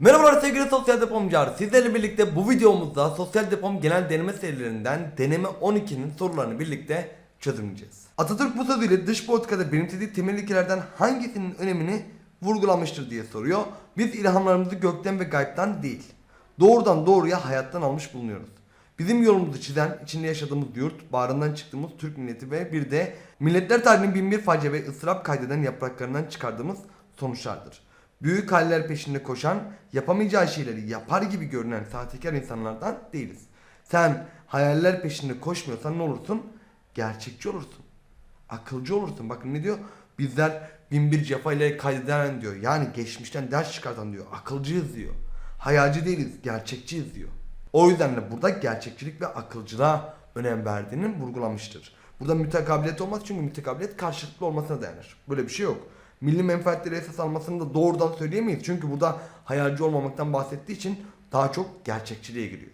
Merhabalar sevgili sosyal depomcular. Sizlerle birlikte bu videomuzda sosyal depom genel deneme serilerinden deneme 12'nin sorularını birlikte çözümleyeceğiz. Atatürk bu sözüyle dış politikada benimsediği temel ilkelerden hangisinin önemini vurgulamıştır diye soruyor. Biz ilhamlarımızı gökten ve gaybtan değil, doğrudan doğruya hayattan almış bulunuyoruz. Bizim yolumuzu çizen, içinde yaşadığımız yurt, bağrından çıktığımız Türk milleti ve bir de milletler tarihinin binbir facia ve ıstırap kaydeden yapraklarından çıkardığımız sonuçlardır. Büyük haller peşinde koşan, yapamayacağı şeyleri yapar gibi görünen sahtekar insanlardan değiliz. Sen hayaller peşinde koşmuyorsan ne olursun? Gerçekçi olursun. Akılcı olursun. Bakın ne diyor? Bizler binbir cefa ile kaydeden diyor. Yani geçmişten ders çıkartan diyor. Akılcıyız diyor. Hayalci değiliz, gerçekçiyiz diyor. O yüzden de burada gerçekçilik ve akılcılığa önem verdiğini vurgulamıştır. Burada mütekabiliyet olmaz çünkü mütekabiliyet karşılıklı olmasına dayanır. Böyle bir şey yok. Milli menfaatleri esas almasını da doğrudan söyleyemeyiz. Çünkü burada hayalci olmamaktan bahsettiği için daha çok gerçekçiliğe giriyor.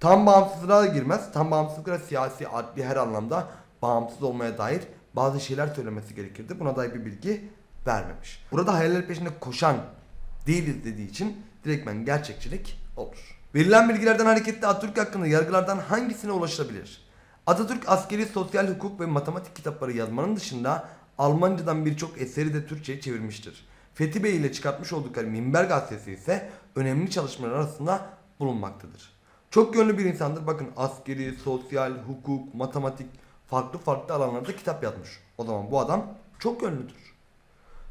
Tam bağımsızlığa da girmez. Tam bağımsızlıkla siyasi, adli her anlamda bağımsız olmaya dair bazı şeyler söylemesi gerekirdi. Buna dair bir bilgi vermemiş. Burada hayaller peşinde koşan değiliz dediği için direktmen gerçekçilik olur. Verilen bilgilerden hareketle Atatürk hakkında yargılardan hangisine ulaşılabilir? Atatürk askeri, sosyal hukuk ve matematik kitapları yazmanın dışında Almancadan birçok eseri de Türkçe'ye çevirmiştir. Fethi Bey ile çıkartmış oldukları Minber gazetesi ise önemli çalışmalar arasında bulunmaktadır. Çok yönlü bir insandır. Bakın askeri, sosyal, hukuk, matematik farklı farklı alanlarda kitap yazmış. O zaman bu adam çok yönlüdür.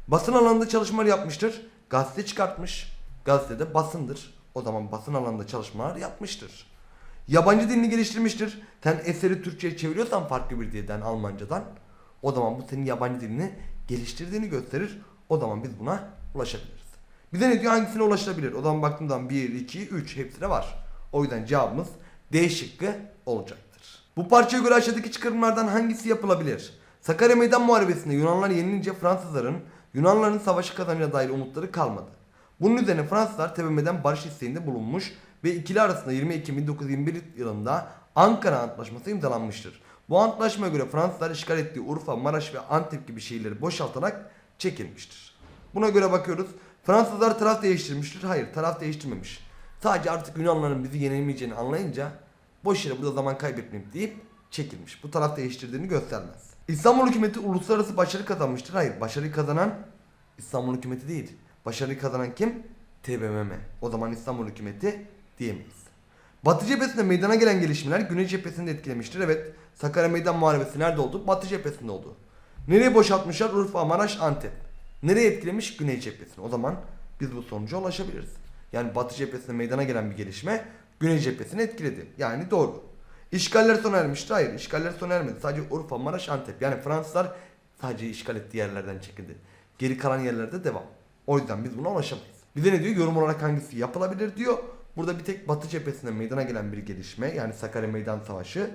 Basın alanında çalışmalar yapmıştır. Gazete çıkartmış. Gazetede basındır. O zaman basın alanında çalışmalar yapmıştır. Yabancı dilini geliştirmiştir. Sen eseri Türkçe'ye çeviriyorsan farklı bir dilden Almancadan o zaman bu senin yabancı dilini geliştirdiğini gösterir. O zaman biz buna ulaşabiliriz. Bize ne diyor hangisine ulaşılabilir? O zaman baktığımdan 1, 2, 3 hepsine var. O yüzden cevabımız D şıkkı olacaktır. Bu parçaya göre aşağıdaki çıkarımlardan hangisi yapılabilir? Sakarya Meydan Muharebesi'nde Yunanlar yenilince Fransızların Yunanların savaşı kazanacağına dair umutları kalmadı. Bunun üzerine Fransızlar TBMM'den barış isteğinde bulunmuş ve ikili arasında 20 Ekim 1921 yılında Ankara Antlaşması imzalanmıştır. Bu antlaşmaya göre Fransızlar işgal ettiği Urfa, Maraş ve Antep gibi şehirleri boşaltarak çekilmiştir. Buna göre bakıyoruz. Fransızlar taraf değiştirmiştir. Hayır taraf değiştirmemiş. Sadece artık Yunanların bizi yenilmeyeceğini anlayınca boş yere burada zaman kaybetmeyeyim deyip çekilmiş. Bu taraf değiştirdiğini göstermez. İstanbul hükümeti uluslararası başarı kazanmıştır. Hayır başarıyı kazanan İstanbul hükümeti değil. Başarıyı kazanan kim? TBMM. O zaman İstanbul hükümeti diyemeyiz. Batı cephesinde meydana gelen gelişmeler Güney cephesini de etkilemiştir. Evet Sakarya Meydan Muharebesi nerede oldu? Batı cephesinde oldu. Nereye boşaltmışlar? Urfa, Maraş, Antep. Nereye etkilemiş? Güney cephesini. O zaman biz bu sonuca ulaşabiliriz. Yani Batı cephesinde meydana gelen bir gelişme Güney cephesini etkiledi. Yani doğru. İşgaller sona ermişti. Hayır işgaller sona ermedi. Sadece Urfa, Maraş, Antep. Yani Fransızlar sadece işgal ettiği yerlerden çekildi. Geri kalan yerlerde devam. O yüzden biz buna ulaşamayız. Bize ne diyor? Yorum olarak hangisi yapılabilir diyor. Burada bir tek Batı cephesinde meydana gelen bir gelişme yani Sakarya Meydan Savaşı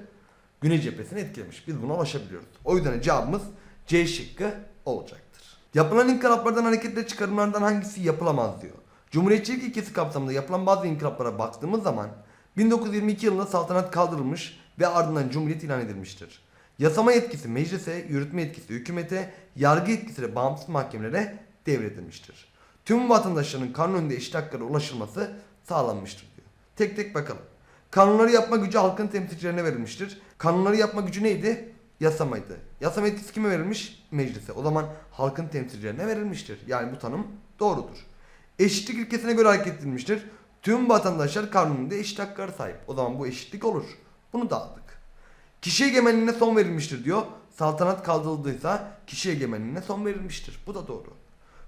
Güney cephesini etkilemiş. Biz buna ulaşabiliyoruz. O yüzden cevabımız C şıkkı olacaktır. Yapılan inkılaplardan hareketle çıkarımlardan hangisi yapılamaz diyor. Cumhuriyetçilik ilkesi kapsamında yapılan bazı inkılaplara baktığımız zaman 1922 yılında saltanat kaldırılmış ve ardından cumhuriyet ilan edilmiştir. Yasama yetkisi meclise, yürütme yetkisi hükümete, yargı yetkisi de bağımsız mahkemelere devredilmiştir. Tüm vatandaşların kanun önünde eşit haklara ulaşılması sağlanmıştır diyor. Tek tek bakalım. Kanunları yapma gücü halkın temsilcilerine verilmiştir. Kanunları yapma gücü neydi? Yasamaydı. Yasama yetkisi kime verilmiş? Meclise. O zaman halkın temsilcilerine verilmiştir. Yani bu tanım doğrudur. Eşitlik ilkesine göre hareket edilmiştir. Tüm vatandaşlar kanununda eşit haklara sahip. O zaman bu eşitlik olur. Bunu da aldık. Kişi egemenliğine son verilmiştir diyor. Saltanat kaldırıldıysa kişi egemenliğine son verilmiştir. Bu da doğru.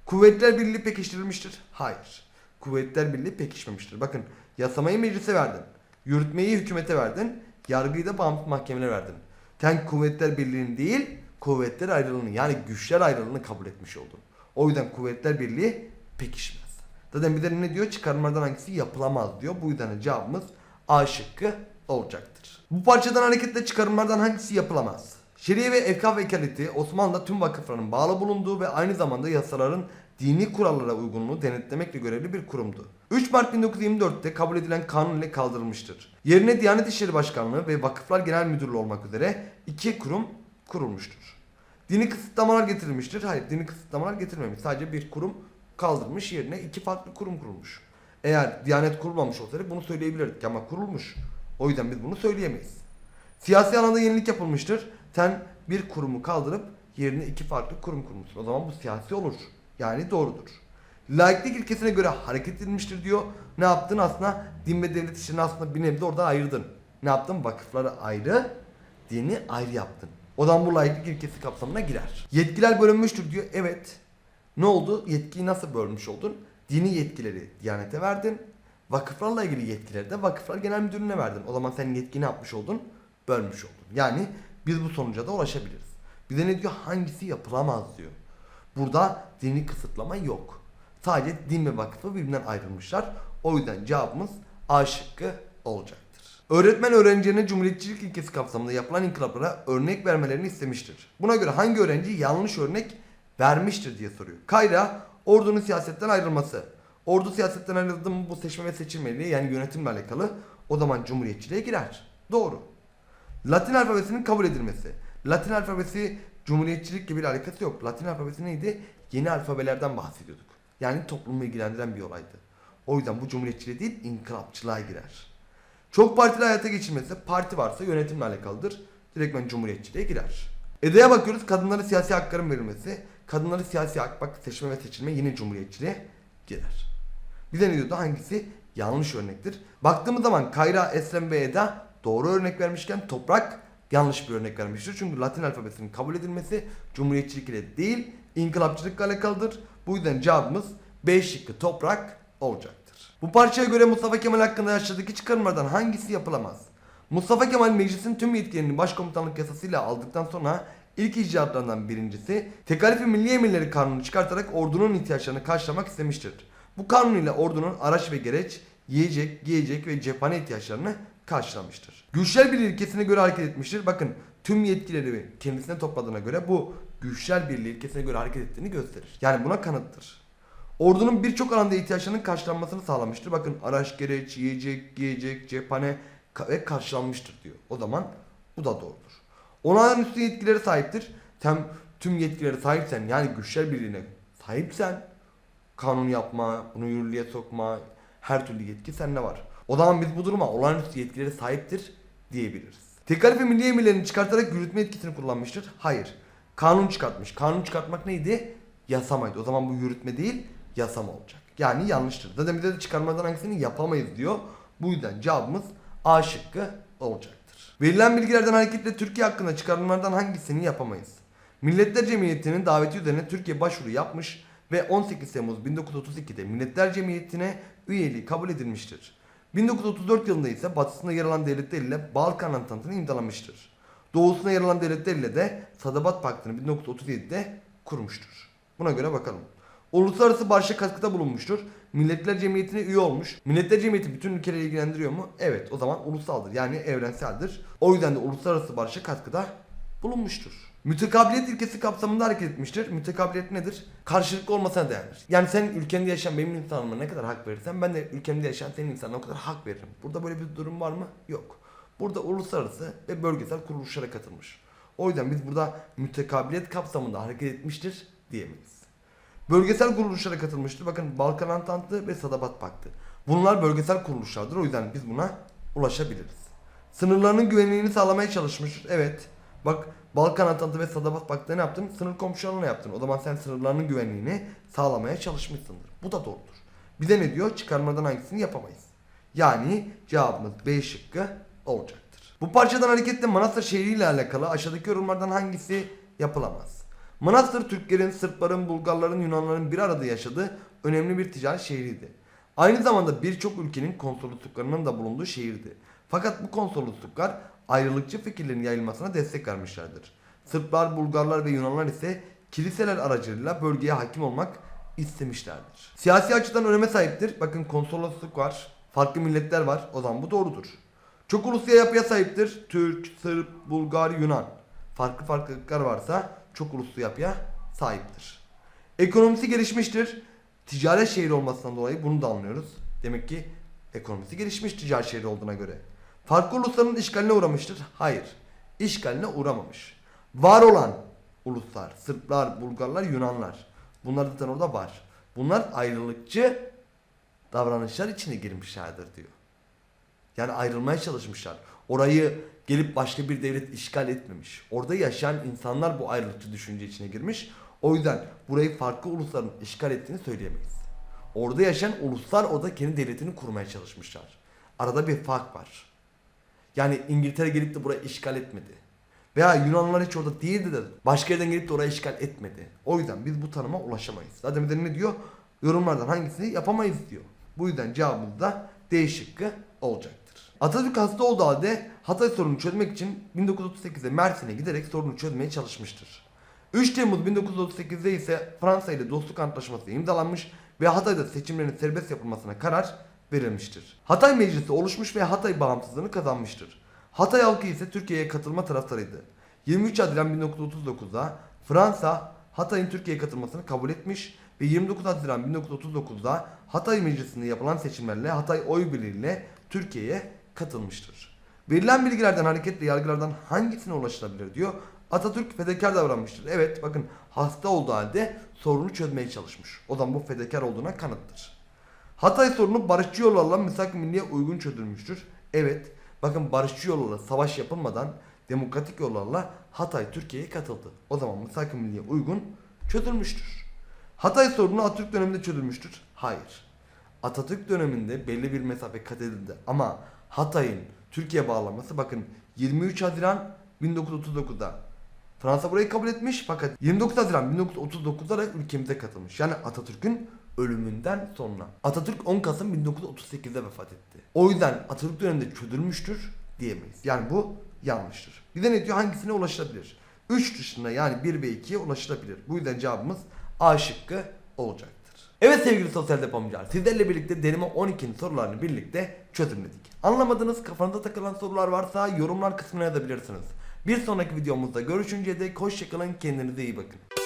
Kuvvetler Birliği pekiştirilmiştir. Hayır. Kuvvetler Birliği pekişmemiştir. Bakın yasamayı meclise verdin. Yürütmeyi hükümete verdin. Yargıyı da bağımsız mahkemelere verdin. Sen kuvvetler birliğini değil, kuvvetler ayrılığını yani güçler ayrılığını kabul etmiş oldun. O yüzden kuvvetler birliği pekişmez. Zaten bir de ne diyor? Çıkarmalardan hangisi yapılamaz diyor. Bu yüzden de cevabımız A şıkkı olacaktır. Bu parçadan hareketle çıkarımlardan hangisi yapılamaz? Şeriye ve Efkaf Vekaleti Osmanlı'da tüm vakıfların bağlı bulunduğu ve aynı zamanda yasaların dini kurallara uygunluğu denetlemekle görevli bir kurumdu. 3 Mart 1924'te kabul edilen kanun ile kaldırılmıştır. Yerine Diyanet İşleri Başkanlığı ve Vakıflar Genel Müdürlüğü olmak üzere iki kurum kurulmuştur. Dini kısıtlamalar getirilmiştir. Hayır dini kısıtlamalar getirilmemiş. Sadece bir kurum kaldırmış yerine iki farklı kurum kurulmuş. Eğer Diyanet kurulmamış olsaydı bunu söyleyebilirdik ama kurulmuş. O yüzden biz bunu söyleyemeyiz. Siyasi alanda yenilik yapılmıştır. Sen bir kurumu kaldırıp yerine iki farklı kurum kurmuşsun. O zaman bu siyasi olur. Yani doğrudur. Laiklik ilkesine göre hareket edilmiştir diyor. Ne yaptın aslında? Din ve devlet işlerini aslında bir nebze orada ayırdın. Ne yaptın? Vakıfları ayrı, dini ayrı yaptın. O zaman bu laiklik ilkesi kapsamına girer. Yetkiler bölünmüştür diyor. Evet. Ne oldu? Yetkiyi nasıl bölmüş oldun? Dini yetkileri Diyanet'e verdin. Vakıflarla ilgili yetkileri de Vakıflar Genel Müdürlüğü'ne verdin. O zaman senin yetkini yapmış oldun? Bölmüş oldun. Yani biz bu sonuca da ulaşabiliriz. Bize ne diyor? Hangisi yapılamaz diyor. Burada dini kısıtlama yok. Sadece din ve vakıfı birbirinden ayrılmışlar. O yüzden cevabımız A şıkkı olacaktır. Öğretmen öğrencilerine cumhuriyetçilik ilkesi kapsamında yapılan inkılaplara örnek vermelerini istemiştir. Buna göre hangi öğrenci yanlış örnek vermiştir diye soruyor. Kayra ordunun siyasetten ayrılması. Ordu siyasetten ayrıldı mı bu seçme ve seçilmeliği yani yönetimle alakalı o zaman cumhuriyetçiliğe girer. Doğru. Latin alfabesinin kabul edilmesi. Latin alfabesi cumhuriyetçilik gibi bir alakası yok. Latin alfabesi neydi? Yeni alfabelerden bahsediyorduk. Yani toplumu ilgilendiren bir olaydı. O yüzden bu cumhuriyetçiliğe değil inkılapçılığa girer. Çok partili hayata geçilmesi parti varsa yönetimle alakalıdır. Direktmen cumhuriyetçiliğe girer. Ede'ye bakıyoruz kadınlara siyasi hakların verilmesi. Kadınlara siyasi hak bak seçme ve seçilme yine cumhuriyetçiliğe girer. Bize ne diyordu hangisi yanlış örnektir? Baktığımız zaman Kayra, Eslem ve Eda doğru örnek vermişken Toprak yanlış bir örnek vermiştir. Çünkü Latin alfabesinin kabul edilmesi cumhuriyetçilik ile değil inkılapçılıkla alakalıdır. Bu yüzden cevabımız B şıkkı Toprak olacaktır. Bu parçaya göre Mustafa Kemal hakkında aşağıdaki çıkarımlardan hangisi yapılamaz? Mustafa Kemal meclisin tüm yetkilerini başkomutanlık yasasıyla aldıktan sonra ilk icraatlarından birincisi tekalifi milli emirleri kanunu çıkartarak ordunun ihtiyaçlarını karşılamak istemiştir. Bu kanun ile ordunun araç ve gereç, yiyecek, giyecek ve cephane ihtiyaçlarını karşılamıştır. Güçler bir ilkesine göre hareket etmiştir. Bakın tüm yetkileri kendisine topladığına göre bu güçler birliği ilkesine göre hareket ettiğini gösterir. Yani buna kanıttır. Ordunun birçok alanda ihtiyaçlarının karşılanmasını sağlamıştır. Bakın araç, gereç, yiyecek, giyecek, cephane ve karşılanmıştır diyor. O zaman bu da doğrudur. Onayların üstün yetkilere sahiptir. Sen tüm yetkilere sahipsen yani güçler birliğine sahipsen kanun yapma, bunu yürürlüğe sokma, her türlü yetki sende var. O zaman biz bu duruma olağanüstü yetkilere sahiptir diyebiliriz. Tekalifi milli emirlerini çıkartarak yürütme etkisini kullanmıştır. Hayır. Kanun çıkartmış. Kanun çıkartmak neydi? Yasamaydı. O zaman bu yürütme değil, yasama olacak. Yani yanlıştır. Zaten bize de çıkarmadan hangisini yapamayız diyor. Bu yüzden cevabımız A şıkkı olacaktır. Verilen bilgilerden hareketle Türkiye hakkında çıkarımlardan hangisini yapamayız? Milletler Cemiyeti'nin daveti üzerine Türkiye başvuru yapmış ve 18 Temmuz 1932'de Milletler Cemiyeti'ne üyeliği kabul edilmiştir. 1934 yılında ise batısında yer alan devletler ile Balkan Antantı'nı imzalamıştır. Doğusuna yer alan devletler ile de Sadabat Paktı'nı 1937'de kurmuştur. Buna göre bakalım. Uluslararası barışa katkıda bulunmuştur. Milletler Cemiyeti'ne üye olmuş. Milletler Cemiyeti bütün ülkeleri ilgilendiriyor mu? Evet o zaman ulusaldır yani evrenseldir. O yüzden de uluslararası barışa katkıda bulunmuştur. Mütekabiliyet ilkesi kapsamında hareket etmiştir. Mütekabiliyet nedir? Karşılıklı olmasına dayanır. Yani sen ülkende yaşayan benim insanıma ne kadar hak verirsen ben de ülkemde yaşayan senin insanına o kadar hak veririm. Burada böyle bir durum var mı? Yok. Burada uluslararası ve bölgesel kuruluşlara katılmış. O yüzden biz burada mütekabiliyet kapsamında hareket etmiştir diyemeyiz. Bölgesel kuruluşlara katılmıştır. Bakın Balkan Antantı ve Sadabat Paktı. Bunlar bölgesel kuruluşlardır. O yüzden biz buna ulaşabiliriz. Sınırlarının güvenliğini sağlamaya çalışmıştır. Evet. Bak Balkan Antantı ve Sadabat Paktı ne yaptın? Sınır komşularına yaptın. O zaman sen sınırlarının güvenliğini sağlamaya çalışmışsındır. Bu da doğrudur. Bize ne diyor? Çıkarmadan hangisini yapamayız. Yani cevabımız B şıkkı olacaktır. Bu parçadan hareketle Manastır şehriyle alakalı aşağıdaki yorumlardan hangisi yapılamaz? Manastır Türklerin, Sırpların, Bulgarların, Yunanların bir arada yaşadığı önemli bir ticari şehriydi. Aynı zamanda birçok ülkenin konsolosluklarının da bulunduğu şehirdi. Fakat bu konsolosluklar ayrılıkçı fikirlerin yayılmasına destek vermişlerdir. Sırplar, Bulgarlar ve Yunanlar ise kiliseler aracılığıyla bölgeye hakim olmak istemişlerdir. Siyasi açıdan öneme sahiptir. Bakın konsolosluk var, farklı milletler var. O zaman bu doğrudur. Çok uluslu yapıya sahiptir. Türk, Sırp, Bulgar, Yunan. Farklı farklılıklar varsa çok uluslu yapıya sahiptir. Ekonomisi gelişmiştir. Ticaret şehri olmasından dolayı bunu da anlıyoruz. Demek ki ekonomisi gelişmiş ticaret şehri olduğuna göre. Farklı ulusların işgaline uğramıştır. Hayır. İşgaline uğramamış. Var olan uluslar, Sırplar, Bulgarlar, Yunanlar. Bunlar zaten orada var. Bunlar ayrılıkçı davranışlar içine girmişlerdir diyor. Yani ayrılmaya çalışmışlar. Orayı gelip başka bir devlet işgal etmemiş. Orada yaşayan insanlar bu ayrılıkçı düşünce içine girmiş. O yüzden burayı farklı ulusların işgal ettiğini söyleyemeyiz. Orada yaşayan uluslar orada kendi devletini kurmaya çalışmışlar. Arada bir fark var. Yani İngiltere gelip de burayı işgal etmedi. Veya Yunanlılar hiç orada değildi de başka yerden gelip de orayı işgal etmedi. O yüzden biz bu tanıma ulaşamayız. Zaten bir de ne diyor? Yorumlardan hangisini yapamayız diyor. Bu yüzden cevabımız da D şıkkı olacaktır. Atatürk hasta olduğu halde Hatay sorununu çözmek için 1938'de Mersin'e giderek sorunu çözmeye çalışmıştır. 3 Temmuz 1938'de ise Fransa ile dostluk antlaşması imzalanmış ve Hatay'da seçimlerin serbest yapılmasına karar verilmiştir. Hatay Meclisi oluşmuş ve Hatay bağımsızlığını kazanmıştır. Hatay halkı ise Türkiye'ye katılma taraftarıydı. 23 Haziran 1939'da Fransa Hatay'ın Türkiye'ye katılmasını kabul etmiş ve 29 Haziran 1939'da Hatay Meclisi'nde yapılan seçimlerle Hatay oy birliğiyle Türkiye'ye katılmıştır. Verilen bilgilerden hareketle yargılardan hangisine ulaşılabilir diyor. Atatürk fedakar davranmıştır. Evet bakın hasta olduğu halde sorunu çözmeye çalışmış. O zaman bu fedakar olduğuna kanıttır. Hatay sorunu barışçı yollarla misak milliye uygun çözülmüştür. Evet bakın barışçı yollarla savaş yapılmadan demokratik yollarla Hatay Türkiye'ye katıldı. O zaman misak milliye uygun çözülmüştür. Hatay sorunu Atatürk döneminde çözülmüştür. Hayır. Atatürk döneminde belli bir mesafe kat edildi ama Hatay'ın Türkiye bağlanması bakın 23 Haziran 1939'da Fransa burayı kabul etmiş fakat 29 Haziran 1939'da da ülkemize katılmış. Yani Atatürk'ün ölümünden sonra. Atatürk 10 Kasım 1938'de vefat etti. O yüzden Atatürk döneminde çözülmüştür diyemeyiz. Yani bu yanlıştır. Bir de ne diyor hangisine ulaşılabilir? 3 dışında yani 1 ve 2'ye ulaşılabilir. Bu yüzden cevabımız A şıkkı olacaktır. Evet sevgili sosyal depomcular sizlerle birlikte deneme 12'nin sorularını birlikte çözümledik. Anlamadığınız kafanıza takılan sorular varsa yorumlar kısmına yazabilirsiniz. Bir sonraki videomuzda görüşünceye dek hoşçakalın kendinize iyi bakın.